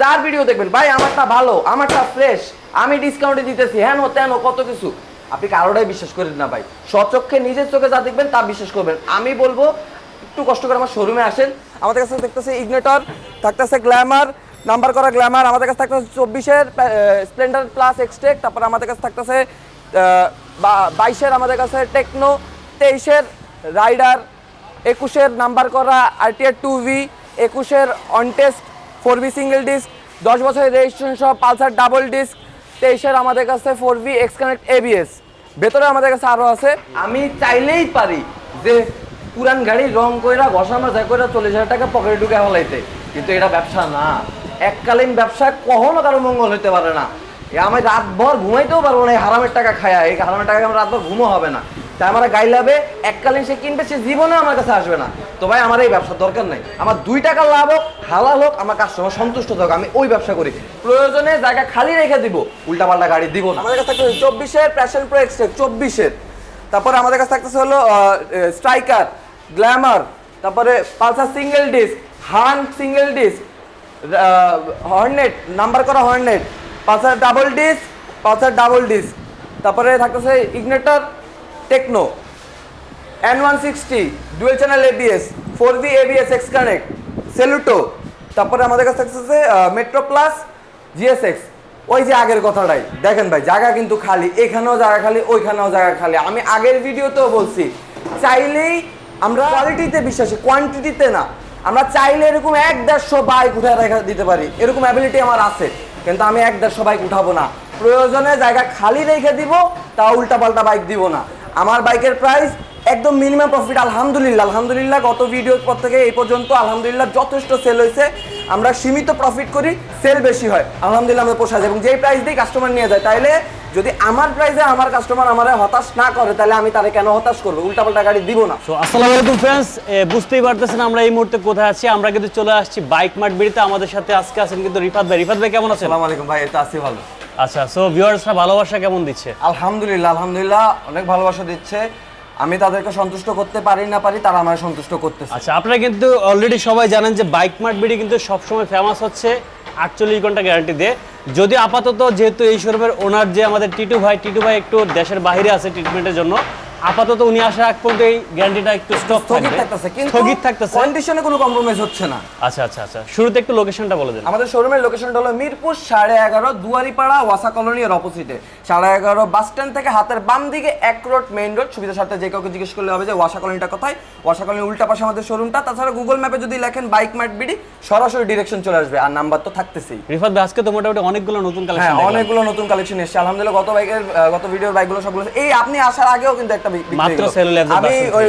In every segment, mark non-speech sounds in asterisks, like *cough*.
যার ভিডিও দেখবেন, ভাই, আমারটা ভালো, আমারটা ফ্রেশ আমি ডিসকাউন্টে দিতেছি হ্যাঁ তেন কত কিছু। আপনি কারোটাই বিশ্বাস করেন না, ভাই। স্বচক্ষে নিজের চোখে যা দেখবেন, তা বিশ্বাস করবেন। আমি বলব, একটু কষ্ট করে আমার শোরুমে আসেন। আমাদের কাছে দেখতেছে ইগনেটর থাকতেছে গ্ল্যামার নাম্বার করা গ্ল্যামার আমাদের কাছে থাকতেছে চব্বিশের স্প্লেন্ডার প্লাস এক্সটেক তারপর আমাদের কাছে থাকতেছে বাইশের আমাদের কাছে টেকনো তেইশের রাইডার একুশের নাম্বার করা আরটিআর টু ভি একুশের on test four V single disc দশ বছরের রেজিস্ট্রেশন সহ পালসার ডাবল ডিস্ক তেইশের আমাদের কাছে four V X connect ABS ভেতরে আমাদের কাছে আরও আছে। আমি চাইলেই পারি যে পুরান গাড়ি রং কইরা, ঘষা মাজা কইরা চল্লিশ হাজার টাকা পকেটে ঢুকে ফেলাইতে। কিন্তু এটা ব্যবসা না। এককালীন ব্যবসা কখনো কারও মঙ্গল হতে পারে না। আমি রাতভর ঘুমাইতেও পারব না, এই হারামের টাকা খায়া। এই হারামের টাকা আমার রাতভর ঘুমও হবে না। তাই আমার গাই লাভে এককালীন সে কিনবে, সে জীবনে আমার কাছে আসবে না। তো ভাই, আমার এই ব্যবসার দরকার নাই। আমার দুই টাকা লাভ হোক, হালাল হোক, আমার কাস্টমার সন্তুষ্ট থাক আমি ওই ব্যবসা করি। প্রয়োজনে জায়গা খালি রেখে দিব, উল্টাপাল্টা গাড়ি দিব না। আমাদের কাছে থাকতে চব্বিশের প্যাশন প্রো এক্সট্রেক চব্বিশের। তারপরে আমাদের কাছে থাকতেছে হলো স্ট্রাইকার গ্ল্যামার তারপরে Pulsar single disc Hunk single disc Hornet number করা Hornet Pulsar double disc Pulsar double disc তারপরে থাকতেছে Ignitor Techno N one sixty dual channel ABS four V ABS X connect Saluto তারপরে আমাদের কাছে থাকতেছে metro plus GSX ওই যে আগের কথাটাই, দেখেন ভাই, জায়গা কিন্তু খালি, এখানেও জায়গা খালি, ওইখানেও জায়গা খালি। আমি আগের ভিডিওতেও বলছি, চাইলেই আমরা কোয়ালিটিতে বিশ্বাসী কোয়ান্টিটিতে না, আমরা চাইলে এরকম এক দেড়শো বাইক উঠে রেখে দিতে পারি, এরকম অ্যাবিলিটি আমার আছে, কিন্তু আমি এক দেড়শো বাইক উঠাবো না। প্রয়োজনে জায়গা খালি রেখে দিব, তা উল্টাপাল্টা বাইক দিব না। আমার বাইকের প্রাইস একদম মিনিমাম প্রফিট আলহামদুলিল্লাহ আলহামদুলিল্লাহ। গত ভিডিওর পর থেকে এই পর্যন্ত আলহামদুলিল্লাহ যথেষ্ট সেল হয়েছে। আমরা সীমিত প্রফিট করি সেল বেশি হয়। আলহামদুলিল্লাহ আমাদের পোষায় এবং যেই প্রাইস দিয়ে কাস্টমার নিয়ে যায় তাইলে যদি আমার প্রাইসে আমার কাস্টমার আমার হতাশ না করে তাহলে আমি তারে কেন হতাশ করব? উল্টাপাল্টা গাড়ি দিব না। তো আসসালামু আলাইকুম ফ্রেন্ডস বুঝতেই পারতেছেন আমরা এই মুহূর্তে কোথায় আছি। আমরা কিন্তু চলে আসছি বাইক মার্ট বিড়িতে। আমাদের সাথে আজকে আছেন কিন্তু রিফাত ভাই। রিফাত ভাই কেমন আছেন? আসসালামু আলাইকুম ভাই এটা আছি ভালো। আচ্ছা সো ভিউয়ার্সরা ভালোবাসা কেমন দিচ্ছে? আলহামদুলিল্লাহ আলহামদুলিল্লাহ অনেক ভালোবাসা দিচ্ছে। আমি তাদেরকে সন্তুষ্ট করতে পারি না পারি তারা আমায় সন্তুষ্ট করতেছে। আচ্ছা আপনারা কিন্তু অলরেডি সবাই জানেন যে বাইক মার্ট বিড়ি কিন্তু সবসময় ফেমাস হচ্ছে আটচল্লিশ ঘণ্টা গ্যারান্টি দিয়ে। যদি আপাতত যেহেতু এই শোরুমের ওনার যে আমাদের টিটু ভাই টিটু ভাই একটু দেশের বাইরে আছে ট্রিটমেন্টের জন্য আপাতত উনি আসার আগ পর্যন্ত এই গ্যারান্টিটা একটু স্টক স্থগিত থাকতেছে কিন্তু স্থগিত থাকতেছে। কন্ডিশনে কোনো কম্প্রোমাইজ হচ্ছে না। আচ্ছা আচ্ছা আচ্ছা। শুরুতে একটু লোকেশনটা বলে দেন। আমাদের শোরুমের লোকেশনটা হলো মিরপুর সাড়ে এগারো দুয়ারিপাড়া ওয়াসা কলোনি এর অপোজিটে সাড়ে এগারো বাস স্ট্যান্ড থেকে হাতের বাম দিকে এক রোড মেইন রোড সুবিধা সাথে যে কাউকে জিজ্ঞেস করলে হবে যে ওয়াসা কলোনিটা কোথায়? ওয়াসা কলোনির উল্টা পাশে আমাদের শোরুমটা তাছাড়া গুগল ম্যাপে যদি লেখেন বাইক মার্ট বিডি সরাসরি ডিরেকশন চলে আসবে। আর নাম্বার তো থাকতেছেই। রিফাত ভাই আজকে তো মোটামুটি অনেকগুলো নতুন হ্যাঁ কালেকশন অনেকগুলো নতুন কালেকশন এসেছে। আলহামদুলিল্লাহ গত বাইকের গত ভিডিওর বাইকগুলো সবগুলো এই আপনি আসার আগেও কিন্তু একটা মাত্র একদম আমি ওই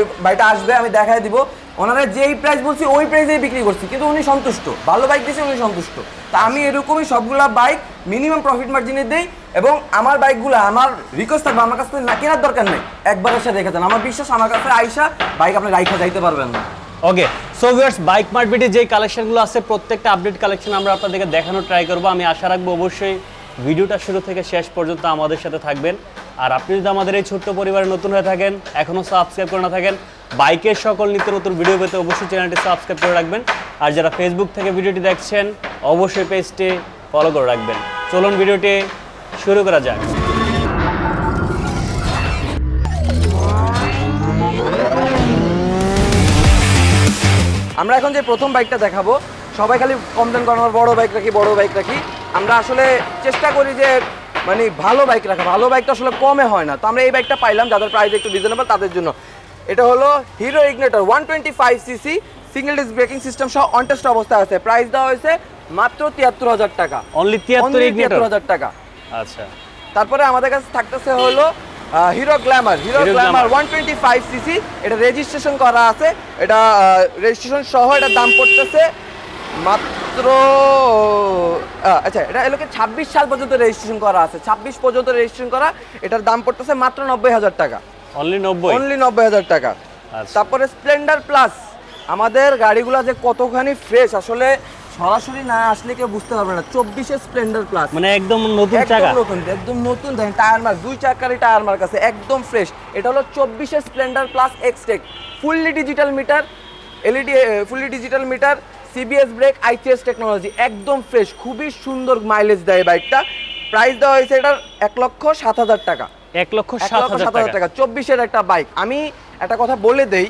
আসবে আমি দিব। ওনারা যেই প্রাইস বলছি ওই প্রাইসেই বিক্রি করছি কিন্তু উনি সন্তুষ্ট। ভালো বাইক দিয়েছে উনি সন্তুষ্ট। তা আমি এরকমই সবগুলা বাইক মিনিমাম প্রফিট মার্জিনে দেই এবং আমার বাইকগুলো আমার রিকোয়েস্ট থাকবে আমার কাছ থেকে না কেনার দরকার নেই। একবার এসে দেখে যান। আমার বিশ্বাস আমার কাছে আইসা বাইক আপনি রাইখা যাইতে পারবেন না। ওকে সো ভিউয়ার্স বাইক মার্কেটে যে কালেকশনগুলো আছে প্রত্যেকটা আপডেট কালেকশন আমরা আপনাদেরকে দেখানোর ট্রাই করব। আমি আশা রাখব অবশ্যই ভিডিওটা শুরু থেকে শেষ পর্যন্ত আমাদের সাথে থাকবেন। আর আপনি যদি আমাদের এই ছোট্ট পরিবারে নতুন হয়ে থাকেন এখনও সাবস্ক্রাইব করে না থাকেন, বাইকের সকল নিত্য নতুন ভিডিও পেতে অবশ্যই চ্যানেলটি সাবস্ক্রাইব করে রাখবেন। আর যারা ফেসবুক থেকে ভিডিওটি দেখছেন, অবশ্যই পেজটি ফলো করে রাখবেন। চলুন ভিডিওটি শুরু করা যাক। আমরা এখন যে প্রথম বাইকটা দেখাবো সবাই খালি কমপ্লেন করেন আমার বড় বাইক রাখি বড় বাইক রাখি। আমরা আসলে চেষ্টা করি যে মানে ভালো বাইক রাখা। ভালো বাইকটা আসলে কমে হয় না। তো আমরা এই বাইকটা পাইলাম যাদের প্রাইস একটু রিজনেবল তাদের জন্য। এটা হলো Hero Ignitor one twenty five CC single disc braking system সহ অনটেস্ট অবস্থায় আছে। প্রাইস দেওয়া হয়েছে মাত্র তিয়াত্তর হাজার টাকা। অনলি তিয়াত্তর হাজার টাকা। আচ্ছা। তারপরে আমাদের কাছে থাকতেছে হলো Hero Glamour Hero Glamour one twenty five CC এটা রেজিস্ট্রেশন করা আছে। এটা রেজিস্ট্রেশন সহ এটার দাম পড়তেছে মাত্র আচ্ছা এটা এলোকে ছাব্বিশ সাল পর্যন্ত রেজিস্ট্রেশন করা আছে? ছাব্বিশ পর্যন্ত রেজিস্ট্রেশন করা এটার দাম পড়তেছে মাত্র নব্বই হাজার টাকা। অনলি নব্বই? অনলি নব্বই হাজার টাকা। আচ্ছা। তারপরে স্প্লেন্ডার প্লাস আমাদের গাড়িগুলো যে কতখানি ফ্রেশ আসলে সরাসরি না আসলে কেউ বুঝতে পারবে না। চব্বিশে স্প্লেন্ডার প্লাস মানে একদম নতুন চাকা? নতুন একদম নতুন দেখেন টায়ার মার্ক দুই চাকারই টায়ার মার্ক আছে একদম ফ্রেশ এটা হলো চব্বিশে Splendor Plus Xtec fully digital meter LED fully digital meter CBS brake ITS technology একদম ফ্রেশ খুবই সুন্দর মাইলেজ দেয় বাইকটা প্রাইস দেওয়া হয়েছে এটার এক লক্ষ সাত হাজার টাকা। এক লক্ষ সাত হাজার টাকা। চব্বিশের একটা বাইক আমি একটা কথা বলে দেই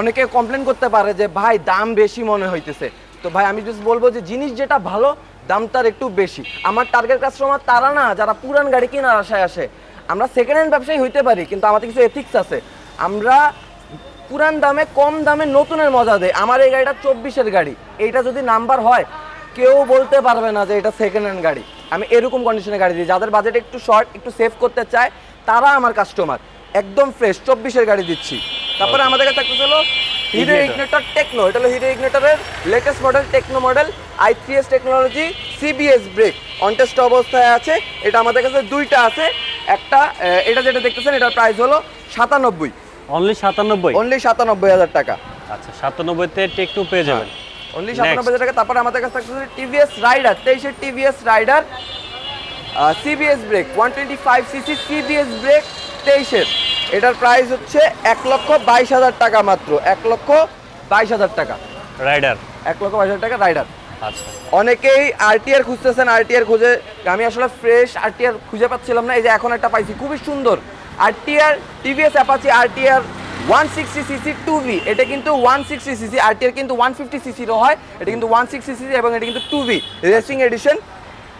অনেকে কমপ্লেন করতে পারে যে ভাই দাম বেশি মনে হইতেছে। তো ভাই আমি জাস্ট বলব যে জিনিস যেটা ভালো দাম তার একটু বেশি। আমার টার্গেট কাস্টমার তারা না যারা পুরান গাড়ি কেনার আশায় আসে। আমরা সেকেন্ড হ্যান্ড ব্যবসায়ী হইতে পারি কিন্তু আমাদের কিছু এথিক্স আছে। আমরা পুরান দামে কম দামে নতুনের মজা দেয়। আমার এই গাড়িটা চব্বিশের গাড়ি। এইটা যদি নাম্বার হয় কেউ বলতে পারবে না যে এটা সেকেন্ড হ্যান্ড গাড়ি। আমি এরকম কন্ডিশনে গাড়ি দিই যাদের বাজেট একটু শর্ট একটু সেভ করতে চায় তারা আমার কাস্টমার একদম ফ্রেশ চব্বিশের গাড়ি দিচ্ছি। তারপরে আমাদের কাছে একটা হলো হিরো। ইগনেটর টেকনো এটা হলো Hero ইগনেটরের latest model Techno model I three S technology CBS brake on test অবস্থায় আছে। এটা আমাদের কাছে দুইটা আছে। একটা এটা যেটা দেখতেছেন এটার প্রাইস হলো সাতানব্বই। অনলি সাতানব্বই? অনলি সাতানব্বই হাজার টাকা। আচ্ছা সাতানব্বইতে টেক টু পেয়ে যাবেন। Only Next. সাতানব্বই হাজার টাকা। তারপরে আমাদের কাছে থাকতেছে টিভিএস রাইডার তেইশের TVS Raider CBS brake one twenty five CC CBS brake তেইশের এটার প্রাইস হচ্ছে এক লক্ষ বাইশ হাজার টাকা মাত্র। এক লক্ষ বাইশ হাজার টাকা। রাইডার এক লক্ষ বাইশ হাজার টাকা রাইডার আচ্ছা। অনেকেই আরটিআর খুঁজতেছেন। আরটিআর খুঁজে আমি আসলে ফ্রেশ আরটিআর খুঁজে পাচ্ছিলাম না। এই যে এখন একটা পাইছি খুবই সুন্দর। RTR TVS Apache RTR one sixty CC two V এটা কিন্তু ওয়ান সিক্সটি সিসি আরটিআর কিন্তু ওয়ান ফিফটি সিসিরও হয় এটা কিন্তু ওয়ান সিক্সটি সিসি এবং এটা কিন্তু টু ভি রেসিং এডিশন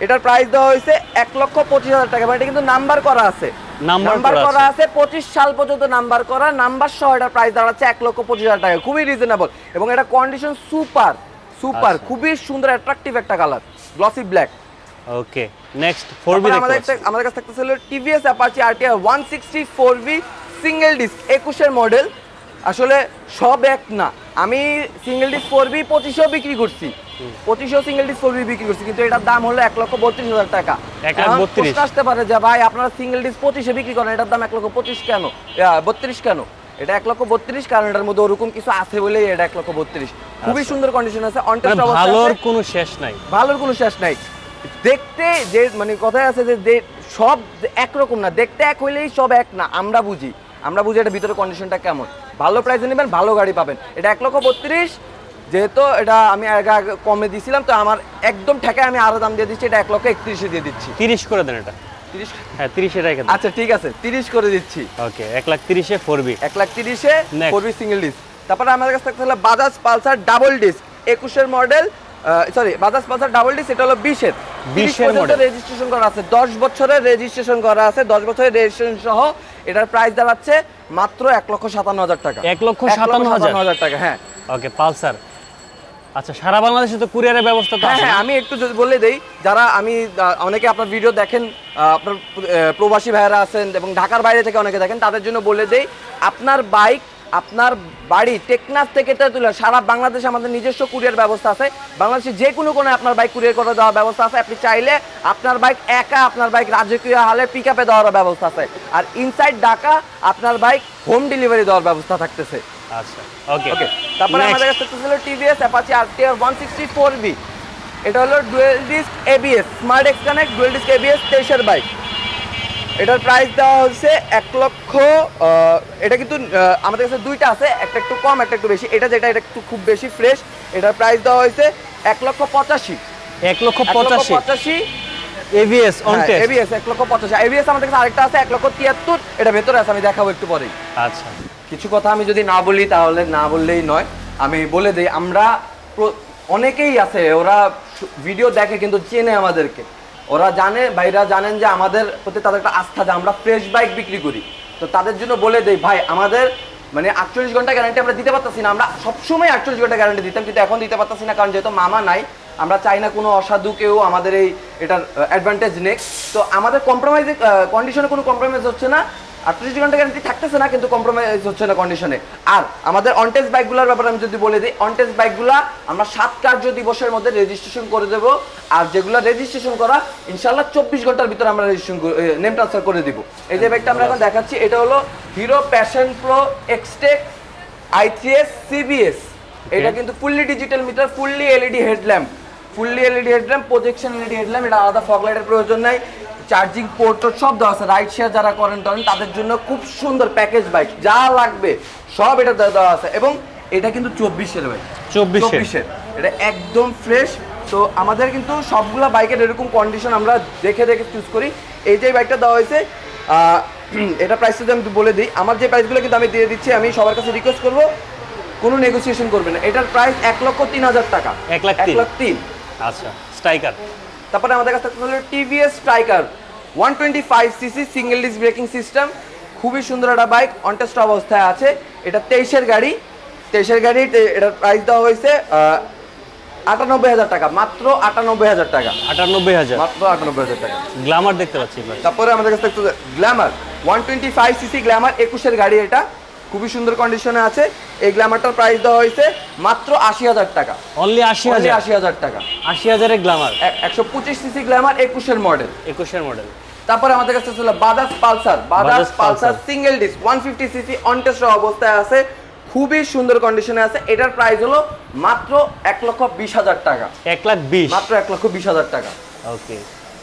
এটার প্রাইস দেওয়া হয়েছে এক লক্ষ পঁচিশ হাজার টাকা এবং এটা কিন্তু নাম্বার করা আছে। নাম্বার করা আছে। পঁচিশ সাল পর্যন্ত নাম্বার করা নাম্বার সহ এটার প্রাইস দাঁড়াচ্ছে এক লক্ষ পঁচিশ হাজার টাকা খুবই রিজনেবল এবং এটা কন্ডিশন সুপার সুপার। খুবই সুন্দর অ্যাট্রাকটিভ একটা colour glossy black okay next four V আমাদের আমাদের কাছে থাকতেছিল TVS Apache RTR one sixty four V single disc একুশের মডেল আসলে সব এক না। আমি সিঙ্গেল ডিস্ক ফোর বি পঁচিশেও বিক্রি করছি। পঁচিশেও সিঙ্গেল ডিস্ক ফোর বি বিক্রি করছি কিন্তু এটার দাম হলো এক লক্ষ বত্রিশ হাজার টাকা। এক লাখ এখন বত্রিশ। প্রশ্ন আসতে পারে যে ভাই আপনারা সিঙ্গেল ডিস্ক পঁচিশে বিক্রি করেন এটার দাম এক লক্ষ পঁচিশ কেন? বত্রিশ কেন? এটা এক লক্ষ বত্রিশ কারণ এটার মধ্যে ওরকম কিছু আছে বলেই এটা এক লক্ষ বত্রিশ। খুবই আচ্ছা। সুন্দর কন্ডিশন আছে অন মানে ভালোর কোনো শেষ নাই। ভালোর কোনো শেষ নাই। দেখতে যে মানে কথায় আছে যে সব একরকম না। দেখতে এক হইলেই সব এক না আমরা বুঝি। আমরা বুঝি এটা ভিতরে কন্ডিশনটা কেমন। ভালো প্রাইসে নেবেন ভালো গাড়ি পাবেন। এটা এক লক্ষ বত্রিশ। যেহেতু এটা আমি আগে আগে কমে দিয়েছিলাম তো আমার একদম ঠেকায় আমি আরও দাম দিয়ে দিচ্ছি এটা এক লক্ষ একত্রিশে দিয়ে দিচ্ছি। তিরিশ করে দেন এটা। হ্যাঁ তিরিশে রেখে আচ্ছা ঠিক আছে তিরিশ করে দিচ্ছি। ওকে এক লাখ তিরিশে ফোর বি এক লাখ তিরিশে. ফোর সিঙ্গেল ডিস্ক তারপরে আমাদের কাছে থাকতে হলো বাজাজ পালসার ডাবল ডিস্ক একুশের model sorry Bajaj Pulsar double এটা হলো বিশের 20 এর model। রেজিস্ট্রেশন করা আছে। দশ বছরের রেজিস্ট্রেশন করা আছে। দশ বছরের রেজিস্ট্রেশন সহ এটার প্রাইস দাঁড়াচ্ছে মাত্র এক লক্ষ সাতান্ন হাজার টাকা। এক লক্ষ সাতান্ন হাজার? টাকা হ্যাঁ। Okay Pulsar. আচ্ছা সারা বাংলাদেশে তো কুরিয়ারের ব্যবস্থা তো হ্যাঁ হ্যাঁ আমি একটু যদি বলে দেই যারা আমি অনেকে আপনার ভিডিও দেখেন আপনার প্রবাসী ভাইয়েরা আছেন এবং ঢাকার বাইরে থেকে অনেকে দেখেন তাদের জন্য বলে দেই আপনার বাইক আপনার বাড়ি টেকনাফ থেকে তেঁতুলিয়া সারা বাংলাদেশে আমাদের নিজস্ব কুরিয়ার ব্যবস্থা আছে। বাংলাদেশে যে কোনো কোনো আপনার বাইক কুরিয়ার করে দেওয়ার ব্যবস্থা আছে। আপনি চাইলে আপনার বাইক একা আপনার বাইক রাজকীয় হালে পিক আপে দেওয়ার ব্যবস্থা আছে। আর ইনসাইড ঢাকা আপনার বাইক হোম ডেলিভারি দেওয়ার ব্যবস্থা থাকতেছে। আচ্ছা ওকে ওকে তারপরে আমাদের কাছে ছিল TVS Apache RTR one sixty four V এটা হলো dual disc ABS smart X connect dual disc ABS তেইশের বাইক এটার প্রাইস দেওয়া হচ্ছে এক লক্ষ এটা কিন্তু আমাদের কাছে দুইটা আছে একটা একটু কম একটা একটু বেশি। এটা যেটা এটা একটু খুব বেশি ফ্রেশ এটার প্রাইস দেওয়া হয়েছে এক লক্ষ পঁচাশি। এক লক্ষ পঁচাশি? পঁচাশি। এভিএস অন এবিএস এক লক্ষ পঁচাশি। এবিএস আমাদের কাছে আরেকটা আছে এক লক্ষ তিয়াত্তর। এটা ভেতরে আছে আমি দেখাবো একটু পরেই। আচ্ছা। কিছু কথা আমি যদি না বলি তাহলে না বললেই নয়। আমি বলে দিই আমরা অনেকেই আছে ওরা ভিডিও দেখে কিন্তু চেনে আমাদেরকে। ওরা জানে, ভাইরা জানেন যে আমাদের প্রতি তাদের একটা আস্থা যে আমরা ফ্রেশ বাইক বিক্রি করি। তো তাদের জন্য বলে দেই, ভাই, আমাদের মানে আটচল্লিশ ঘণ্টা গ্যারান্টি আমরা দিতে পারতাছি না। আমরা সবসময় আটচল্লিশ ঘণ্টা গ্যারান্টি দিতাম, কিন্তু এখন দিতে পারতাছি না, কারণ যেহেতু মামা নাই, আমরা চাই না কোনো অসাধু কেউ আমাদের এই, এটার অ্যাডভান্টেজ নেক। তো আমাদের কম্প্রোমাইজ কন্ডিশনে কোনো কম্প্রোমাইজ হচ্ছে না। আটত্রিশ ঘণ্টা গ্যারান্টি থাকতেছে না কিন্তু কম্প্রোমাইজ হচ্ছে না কন্ডিশনে আর আমাদের অনটেস্ট বাইকগুলোর ব্যাপারে আমি যদি বলে দিই অনটেস্ট বাইকগুলা আমরা সাত কার্য দিবসের মধ্যে রেজিস্ট্রেশন করে দেবো। আর যেগুলো রেজিস্ট্রেশন করা ইনশাল্লাহ চব্বিশ ঘণ্টার ভিতরে আমরা রেজিস্ট্রেশন নেম ট্রান্সফার করে দিব। এই যে বাইকটা আমরা এখন দেখাচ্ছি এটা হলো Hero Passion Pro Xtec I three S CBS এটা কিন্তু fully digital meter fully LED headlamp fully LED headlamp projection LED headlamp এটা আলাদা ফগলাইটের প্রয়োজন নাই। চার্জিং পোর্ট সব দেওয়া আছে। রাইড শেয়ার যারা করেন টরেন তাদের জন্য খুব সুন্দর প্যাকেজ বাইক যা লাগবে সব এটা দেওয়া আছে। এবং এটা কিন্তু চব্বিশের ভাই 24 এর। চব্বিশের। এটা একদম ফ্রেশ তো আমাদের কিন্তু সবগুলা বাইকের এরকম কন্ডিশন আমরা দেখে দেখে চুজ করি। এই যে বাইকটা দেওয়া হয়েছে *clears throat* এটা প্রাইস যদি আমি বলে দিই আমার যে প্রাইসগুলো কিন্তু আমি দিয়ে দিচ্ছি আমি সবার কাছে রিকোয়েস্ট করব কোনো নেগোসিয়েশন করবে না। এটার প্রাইস এক লক্ষ তিন হাজার টাকা। এক লাখ এক। লাখ তিন। আচ্ছা স্ট্রাইকার তারপরে আমাদের কাছে হলো TVS Striker. One twenty five CC single disc braking system খুবই সুন্দর একটা বাইক অনটেস্ট অবস্থায় আছে। এটা তেইশের গাড়ি। তেইশের গাড়ি এটার প্রাইস দেওয়া হয়েছে আটানব্বই হাজার টাকা মাত্র আটানব্বই হাজার টাকা। আটানব্বই হাজার। মাত্র আটানব্বই হাজার টাকা। গ্লামার দেখতে পাচ্ছি তারপরে আমাদের কাছে Glamour one twenty five CC Glamour একুশের গাড়ি এটা। খুবই সুন্দর কন্ডিশনে আছে। এই গ্ল্যামারটার প্রাইস দেওয়া হয়েছে মাত্র আশি হাজার টাকা। অনলি আশি হাজার? আশি হাজার টাকা। আশি হাজারের গ্ল্যামার একশো পঁচিশ সিসি গ্ল্যামার একুশের মডেল একুশের মডেল তারপরে আমাদের কাছে ছিল Bajaj Pulsar. Pulsar Pulsar. Single disc one fifty CC on test অবস্থায় আছে। খুবই সুন্দর কন্ডিশনে আছে। এটার প্রাইস হলো মাত্র এক লক্ষ বিশ হাজার টাকা। এক লাখ বিশ? মাত্র এক লক্ষ বিশ হাজার টাকা। ওকে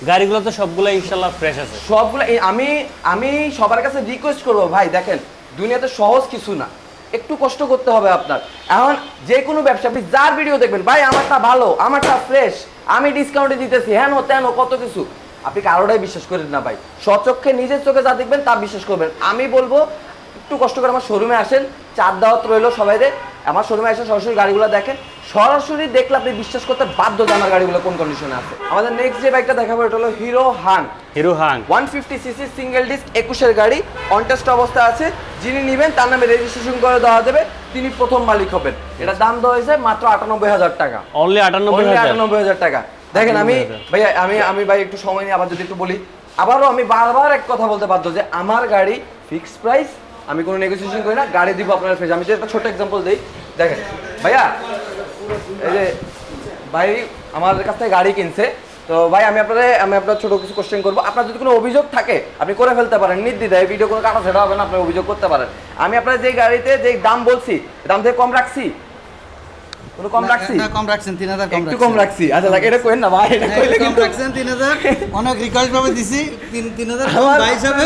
গাড়িগুলো তো সবগুলো ইনশাল্লাহ ফ্রেশ আছে। সবগুলো আমি আমি সবার কাছে রিকোয়েস্ট করব। ভাই দেখেন দুনিয়াতে সহজ কিছু না। একটু কষ্ট করতে হবে আপনার। এখন যে কোনো ব্যবসা, আপনি যার ভিডিও দেখবেন, ভাই, আমারটা ভালো, আমারটা ফ্রেশ আমি ডিসকাউন্টে দিতেছি হ্যাঁ তেন কত কিছু। আপনি কারোটাই বিশ্বাস করেন না ভাই। স্বচক্ষে নিজের চোখে যা দেখবেন, তা বিশ্বাস করবেন। আমি বলব একটু কষ্ট করে আমার শোরুমে আসেন চার দাওয়াত রইল সবাইদের আমার শোরুমে এসে সরাসরি গাড়িগুলো দেখেন। সরাসরি দেখলে আপনি বিশ্বাস করতে বাধ্য যে আমার গাড়িগুলো কোন কন্ডিশনে আছে। আমাদের নেক্সট যে বাইকটা দেখাবো এটা হলো Hero Hunk Hero Hunk one fifty CC single disc একুশের গাড়ি অনটেস্ট অবস্থা আছে। যিনি নেবেন তার নামে রেজিস্ট্রেশন করে দেওয়া যাবে। তিনি প্রথম মালিক হবেন। এটা দাম দেওয়া হয়েছে মাত্র আটানব্বই হাজার টাকা। অনলি আটানব্বই আটানব্বই হাজার টাকা। দেখেন আমি 98,000 ভাইয়া আমি আমি ভাই একটু সময় নিয়ে আবার যদি একটু বলি আবারও আমি বারবার এক কথা বলতে বাধ্য যে আমার গাড়ি ফিক্সড প্রাইস আমি কোনো নেগোসিয়েশন করি না, গাড়ি দিব আপনার ফ্রেশ আমি যে একটা ছোট এক্সাম্পল দিই, দেখেন, ভাইয়া, এই যে ভাই আমার কাছ থেকে গাড়ি কিনছে, তো ভাই, আমি আপনাদের আমি আপনার ছোটো কিছু কোশ্চেন করব। আপনার যদি কোনো অভিযোগ থাকে, আপনি করে ফেলতে পারেন, নির্দ্বিধায় ভিডিও কোনো কাটা ছেড়া হবে না, আপনি অভিযোগ করতে পারেন। আমি আপনার যে গাড়িতে যে দাম বলছি, দাম থেকে কম রাখছি কোনো কম রাখছি? না, কম রাখছেন তিন হাজার কম একটু কম রাখছি। আচ্ছা লাগে এটা কইেন না ভাই এটা কইলে কম রাখছেন তিন হাজার। অনেক রিকোয়েস্ট ভাবে দিছি তিন তিন হাজার আমার- ভাই হিসাবে।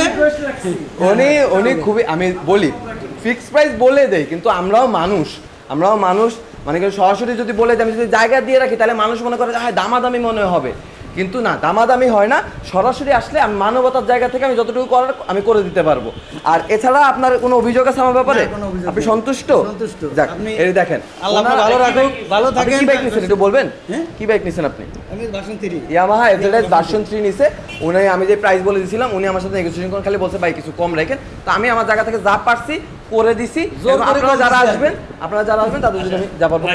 উনি উনি খুবই আমি বলি ফিক্সড প্রাইস বলে দেয় কিন্তু আমরাও মানুষ। আমরাও মানুষ মানে সরাসরি যদি বলে দেয় আমি যদি জায়গা দিয়ে রাখি তাহলে মানুষ মনে করে যে, হ্যাঁ দামাদামি মনে হবে। কিন্তু না দামাদামি হয় না। সরাসরি আসলে আমি মানবতার জায়গা থেকে আমি যতটুকু করার আমি করে দিতে পারব। আর এছাড়া আপনার কোনো অভিযোগ আছে আমার ব্যাপারে? আপনি সন্তুষ্ট? সন্তুষ্ট। যাক এই দেখেন আল্লাহ ভালো রাখুক, ভালো থাকেন। কি বাইক নিছেন একটু বলবেন? হ্যাঁ? কি বাইক নিছেন আপনি? আমি ইয়ামাহা এফজেড ভার্সন থ্রি নিছে। উনি আমি যে প্রাইস বলে দিয়েছিলাম উনি আমার সাথে নেগোসিয়েশন করে খালি বলছে ভাই কিছু কম রাখেন। তো আমি আমার জায়গা থেকে যা পারছি করে দিছি। আপনারা যারা আসবেন আপনারা যারা আসবেন তাদের জন্য আমি যা পারব।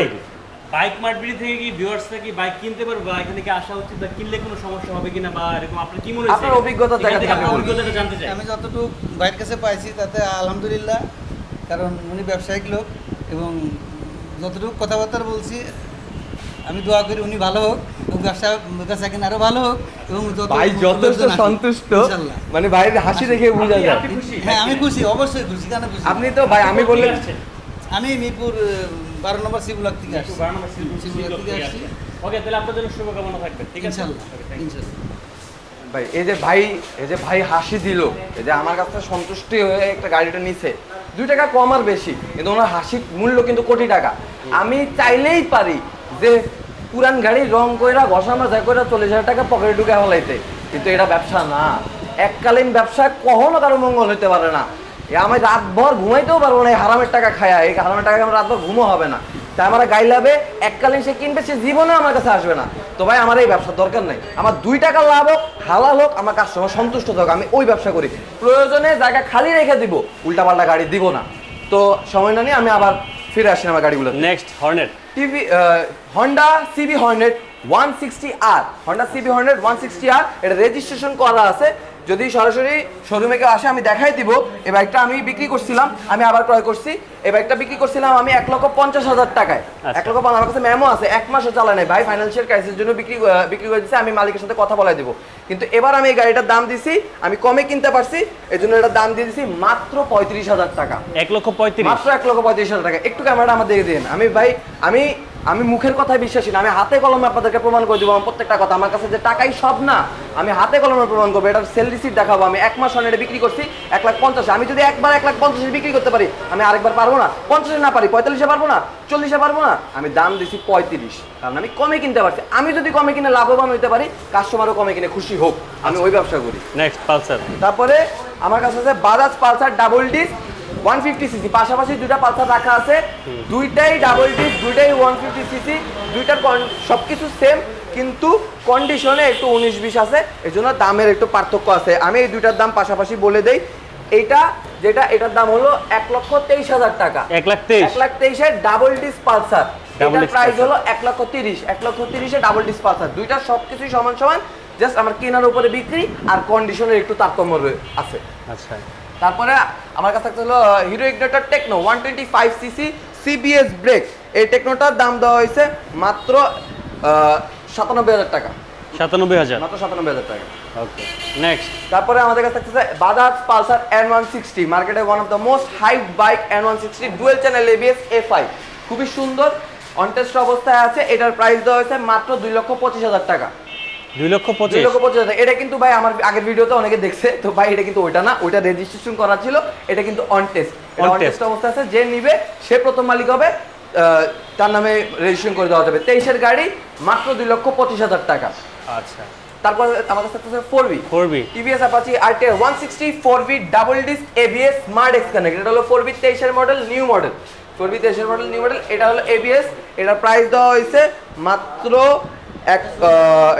বাইক মার্টবিডি থেকে কি ভিউয়ার্সরা কি বাইক কিনতে পারবে বা এখান থেকে আসা উচিত বা কিনলে কোনো সমস্যা হবে কিনা বা এরকম আপনার কি মনে হচ্ছে? আপনার এখান জায়গা থেকে থেকে আপনি আপনার। অভিজ্ঞতাটা জানতে চাই। আমি যতটুকু বাইক কাছে পাইছি তাতে আলহামদুলিল্লাহ কারণ উনি ব্যবসায়িক লোক এবং যতটুকু কথাবার্তা বলছি আমি দোয়া করি উনি ভালো হোক ব্যবসা ব্যবসা কিনা আরও ভালো হোক এবং ভাই যথেষ্ট সন্তুষ্ট। মানে ভাইয়ের হাসি দেখে বোঝা আপনি- যায় হ্যাঁ আমি খুশি অবশ্যই খুশি কেন খুশি। আপনি তো ভাই আমি বললে আমি মিরপুর বারো নম্বর সি ব্লক থেকে আসছি। বারো নম্বর শিবুয়া থেকে আসছি। ওকে তাহলে আপনার জন্য শুভকামনা থাকবে ঠিক আছে? ইনশাল্লাহ ভাই এই যে ভাই এই যে ভাই হাসি দিল এই যে আমার কাছ থেকে সন্তুষ্টি হয়ে একটা গাড়িটা নিছে দুই টাকা কম আর বেশি কিন্তু ওনার হাসির মূল্য কিন্তু কোটি টাকা। আমি চাইলেই পারি যে পুরান গাড়ি রং কইরা ঘষা মাজা কইরা চল্লিশ হাজার টাকা পকেটে ঢুকে ফেলাইতে কিন্তু এটা ব্যবসা না। এককালীন ব্যবসা কখনো কারও মঙ্গল হতে পারে না। আমি রাতভর ঘুমাইতেও পারব না এই হারামের টাকা খায়া এই হারামের টাকা আমার রাতভর ঘুমও হবে না। তাই আমার গাইলাবে এককালীন সে কিনবে সে জীবনে আমার কাছে আসবে না। তো ভাই আমার এই ব্যবসার দরকার নেই। আমার দুই টাকা লাভ হোক হালাল হোক আমার কাস্টমার সন্তুষ্ট থাক আমি ওই ব্যবসা করি। প্রয়োজনে জায়গা খালি রেখে দিব উল্টাপাল্টা গাড়ি দিব না। তো সময় না নিয়ে আমি আবার ফিরে আসি আমার গাড়িগুলো next Hornet TV Honda CB Hornet one sixty R Honda CB Hornet one sixty R এটা রেজিস্ট্রেশন করা আছে। যদি সরাসরি শোরুমে কেউ আসে আমি দেখাই দিব। এই বাইকটা আমি বিক্রি করছিলাম আমি আবার ক্রয় করছি। এই বাইকটা বিক্রি করছিলাম আমি এক লক্ষ পঞ্চাশ হাজার টাকায়। আচ্ছা। এক লক্ষ আমার কাছে ম্যামও আছে এক মাসও চালা নেই। ভাই ফাইন্যান্সিয়াল ক্রাইসিসের জন্য বিক্রি বিক্রি করে দিচ্ছি আমি মালিকের সাথে কথা বলাই দিব। কিন্তু এবার আমি এই গাড়িটার দাম দিছি আমি কমে কিনতে পারছি এই জন্য এটার দাম দিয়ে দিছি মাত্র পঁয়ত্রিশ হাজার টাকা। এক লক্ষ পঁয়ত্রিশ। মাত্র এক লক্ষ পঁয়ত্রিশ হাজার টাকা। একটু ক্যামেরাটা আমার দেখে দিন আমি ভাই আমি আমি মুখের কথায় বিশ্বাসী না আমি হাতে কলমে আপনাদেরকে প্রমাণ করে দিব আমার প্রত্যেকটা কথা। আমার কাছে যে টাকাই সব না আমি হাতে কলমে প্রমাণ করব এটার সেল রিসিট দেখাবো। আমি এক মাস এটা বিক্রি করছি এক লাখ পঞ্চাশে। আমি যদি একবার এক লাখ পঞ্চাশে বিক্রি করতে পারি আমি আরেকবার পারব না। পঞ্চাশে না পারি পঁয়তাল্লিশে পারব না চল্লিশে পারব না। আমি দাম দিছি পঁয়ত্রিশ কারণ আমি কমে কিনতে পারছি। আমি যদি কমে কিনে লাভবান হইতে পারি কাস্টমারও কমে কিনে খুশি হোক। আমি ওই ব্যবসা করি। Next Pulsar. তারপরে আমার কাছে আছে Bajaj Pulsar double disc one fifty CC পাশাপাশি দুইটা পালসার রাখা আছে। দুইটাই ডাবল ডিস্ক দুইটাই ওয়ান ফিফটি সিসি দুইটার সব কিছু সেম কিন্তু কন্ডিশনে একটু উনিশ বিশ আছে জন্য দামের একটু পার্থক্য আছে। আমি এই দুইটার দাম পাশাপাশি বলে দেই এইটা যেটা এটার দাম হলো এক লক্ষ তেইশ হাজার টাকা। এক লাখ তেইশ? এক লাখ তেইশের ডাবল ডিস্ক পালসার। এটার প্রাইস। হলো এক লক্ষ তিরিশ। এক লক্ষ তিরিশে ডাবল ডিস্ক পালসার। দুইটা সব কিছুই সমান সমান জাস্ট আমার কেনার উপরে বিক্রি আর কন্ডিশনের একটু তারতম্য আছে। আচ্ছা। তারপরে আমার কাছে থাকতে হলো Hero Ignitor Techno one twenty five CC CBS brake এই টেকনোটার দাম দেওয়া হয়েছে মাত্র সাতানব্বই হাজার টাকা। সাতানব্বই হাজার। মাত্র সাতানব্বই হাজার টাকা। ওকে নেক্সট তারপরে আমাদের কাছে থাকতেছে Bajaj Pulsar N one sixty মার্কেটে one of the most hype bike N one sixty dual channel ABS A five খুবই সুন্দর অনটেস্ট অবস্থায় আছে এটার প্রাইস দেওয়া হয়েছে মাত্র দুই লক্ষ পঁচিশ হাজার টাকা। দুই লক্ষ পঁচিশ। লক্ষ পঁচিশ হাজার। এটা কিন্তু ভাই আমার আগের ভিডিওতে অনেকে দেখছে তো ভাই এটা কিন্তু ওইটা না ওইটা রেজিস্ট্রেশন করা ছিল এটা কিন্তু অন টেস্ট অন টেস্ট অবস্থা আছে যে নিবে সে প্রথম মালিক হবে তার নামে রেজিস্ট্রেশন করে দেওয়া যাবে। তেইশের গাড়ি মাত্র দুই লক্ষ পঁচিশ হাজার টাকা। আচ্ছা। তারপর আমার কাছে আছে four V four V TVS Apache RTR one sixty four V double disc ABS smart X connect এটা হলো ফোর বি তেইশের model new model four V তেইশের মডেল নিউ মডেল এটা হলো এবিএস এটার প্রাইস দেওয়া হয়েছে মাত্র এক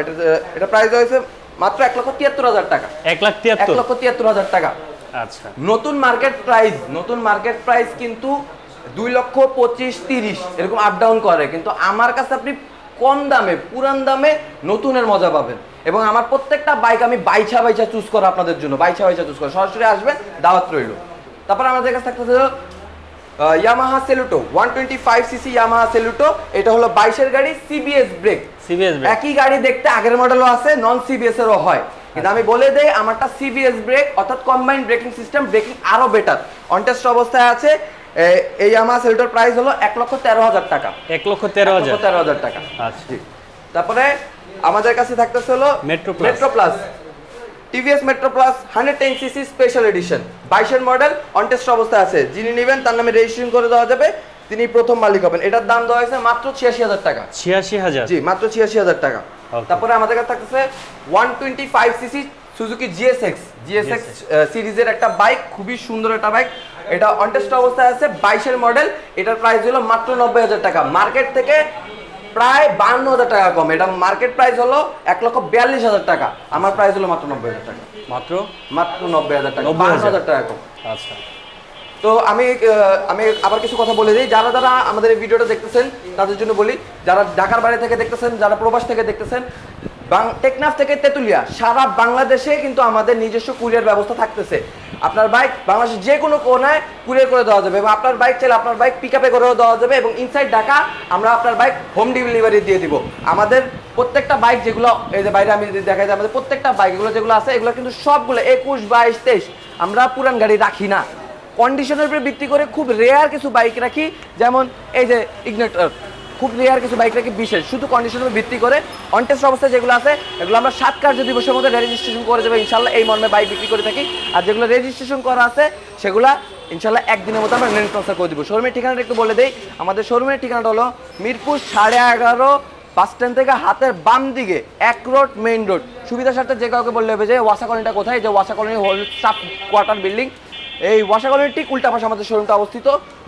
এটা এটা প্রাইস হয়েছে মাত্র এক লক্ষ তিয়াত্তর হাজার টাকা। এক লাখ তিয়াত্তর? লক্ষ তিয়াত্তর হাজার টাকা। আচ্ছা। নতুন মার্কেট প্রাইস নতুন মার্কেট প্রাইস কিন্তু দুই লক্ষ পঁচিশ তিরিশ এরকম আপ ডাউন করে। কিন্তু আমার কাছে আপনি কম দামে পুরান দামে নতুনের মজা পাবেন। এবং আমার প্রত্যেকটা বাইক আমি বাইছা বাইছা চুজ করা আপনাদের জন্য বাইছা বাইছা চুজ করা। সরাসরি আসবেন দাওয়াত রইল। তারপর আমাদের কাছে থাকতেছে Yamaha Saluto one twenty five CC Yamaha Saluto এটা হলো বাইশের গাড়ি সিবিএস ব্রেক সিবিএস একই গাড়ি দেখতে আগের মডেলও আছে নন সিবিএস এরও হয়। কিন্তু আমি বলে দেই আমারটা সিবিএস ব্রেক অর্থাৎ কম্বাইন্ড ব্রেকিং সিস্টেম ব্রেকিং আরও বেটার অনটেস্ট অবস্থায় আছে এই আমার সেলটার প্রাইস হলো এক লক্ষ তেরো হাজার টাকা। এক লক্ষ তেরো হাজার। তেরো হাজার টাকা। আচ্ছা। তারপরে আমাদের কাছে থাকতেছে হলো Plus। Metro plus TVS Metro plus hundred ten CC special edition বাইশের মডেল অনটেস্ট অবস্থায় আছে। যিনি নেবেন তার নামে রেজিস্ট্রেশন করে দেওয়া যাবে। তিনি প্রথম মালিক হবেন। এটার দাম দেওয়া হয়েছে মাত্র ছিয়াশি হাজার টাকা। ছিয়াশি হাজার? জি মাত্র ছিয়াশি হাজার টাকা। তারপরে আমাদের কাছে থাকতেছে one twenty five CC Suzuki GSX GSX সিরিজের একটা বাইক খুবই সুন্দর একটা বাইক এটা অনটেস্ট অবস্থায় আছে। বাইশের মডেল এটার প্রাইস হলো মাত্র নব্বই হাজার টাকা। মার্কেট থেকে প্রায় বান্ন হাজার টাকা কম। এটা মার্কেট প্রাইস হলো এক লক্ষ বিয়াল্লিশ হাজার টাকা। আমার প্রাইস হলো মাত্র নব্বই হাজার টাকা। মাত্র? মাত্র নব্বই হাজার টাকা। বান্ন হাজার টাকা কম। আচ্ছা। তো আমি আমি আবার কিছু কথা বলে দিই। যারা যারা আমাদের এই ভিডিওটা দেখতেছেন তাদের জন্য বলি যারা ঢাকার বাইরে থেকে দেখতেছেন যারা প্রবাস থেকে দেখতেছেন টেকনাফ থেকে তেতুলিয়া সারা বাংলাদেশে কিন্তু আমাদের নিজস্ব কুরিয়ার ব্যবস্থা থাকতেছে। আপনার বাইক বাংলাদেশের যে কোনো কোনায় কুরিয়ার করে দেওয়া যাবে এবং আপনার বাইক চাইলে আপনার বাইক পিক আপে করেও দেওয়া যাবে এবং ইনসাইড ঢাকা আমরা আপনার বাইক হোম ডেলিভারি দিয়ে দিব। আমাদের প্রত্যেকটা বাইক যেগুলো, এই যে বাইরে আমি যদি দেখাই যে আমাদের প্রত্যেকটা বাইক এগুলো যেগুলো আছে, এগুলো কিন্তু সবগুলো একুশ বাইশ তেইশ, আমরা পুরান গাড়ি রাখি না। কন্ডিশনের উপরে ভিত্তি করে খুব রেয়ার কিছু বাইক রাখি, যেমন এই যে ইগনেটর খুব রেয়ার কিছু বাইক রাখি বিশেষ? শুধু কন্ডিশনের ভিত্তি করে অনটেস্ট অবস্থায় যেগুলো আছে, এগুলো আমরা সাত কার্য দিবসের মধ্যে রেজিস্ট্রেশন করে দেবো। ইনশাল্লাহ এই মর্মে বাইক বিক্রি করে থাকি। আর যেগুলো রেজিস্ট্রেশন করা আছে, সেগুলো ইনশাল্লাহ একদিনের মধ্যে আমরা ট্রান্সফার করে দিব। শোরুমের ঠিকানাটা একটু বলে দেই। আমাদের শোরুমের ঠিকানাটা হলো মিরপুর সাড়ে এগারো বাস স্ট্যান্ড থেকে হাতের বাম দিকে, এক রোড মেইন রোড সুবিধার সাথে যে কাউকে বললে হবে যে, ওয়াসা কলোনিটা কোথায়? যে ওয়াসা colony whole staff quarter building এই ওয়াসা কলোনির ঠিক উল্টা পাশে আমাদের শোরুমটা অবস্থিত।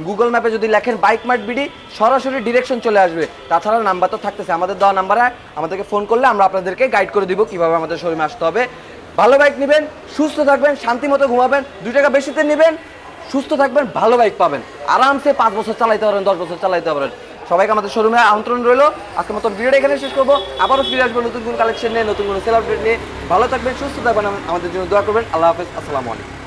গুগল ম্যাপে যদি লেখেন বাইক মার্ট বিডি সরাসরি ডিরেকশন চলে আসবে। তাছাড়া নাম্বার তো থাকতেছে আমাদের দেওয়া নাম্বারে আমাদেরকে ফোন করলে আমরা আপনাদেরকে গাইড করে দিব কীভাবে আমাদের শোরুমে আসতে হবে। ভালো বাইক নেবেন, সুস্থ থাকবেন শান্তি মতো ঘুমাবেন, দুই টাকা বেশিতে নেবেন, সুস্থ থাকবেন, ভালো বাইক পাবেন। আরামসে পাঁচ বছর চালাইতে পারেন, দশ বছর চালাইতে পারেন। সবাইকে আমাদের শোরুমে আমন্ত্রণ রইল। আজকের মতো ভিডিওটা এখানে শেষ করব। আবারও ফিরে আসব নতুন কোন কালেকশন নিয়ে, নতুন কোনো সেল আপডেট নিয়ে। ভালো থাকবেন, সুস্থ থাকবেন, আমাদের জন্য দোয়া করবেন। আল্লাহ হাফেজ, আসসালামু আলাইকুম।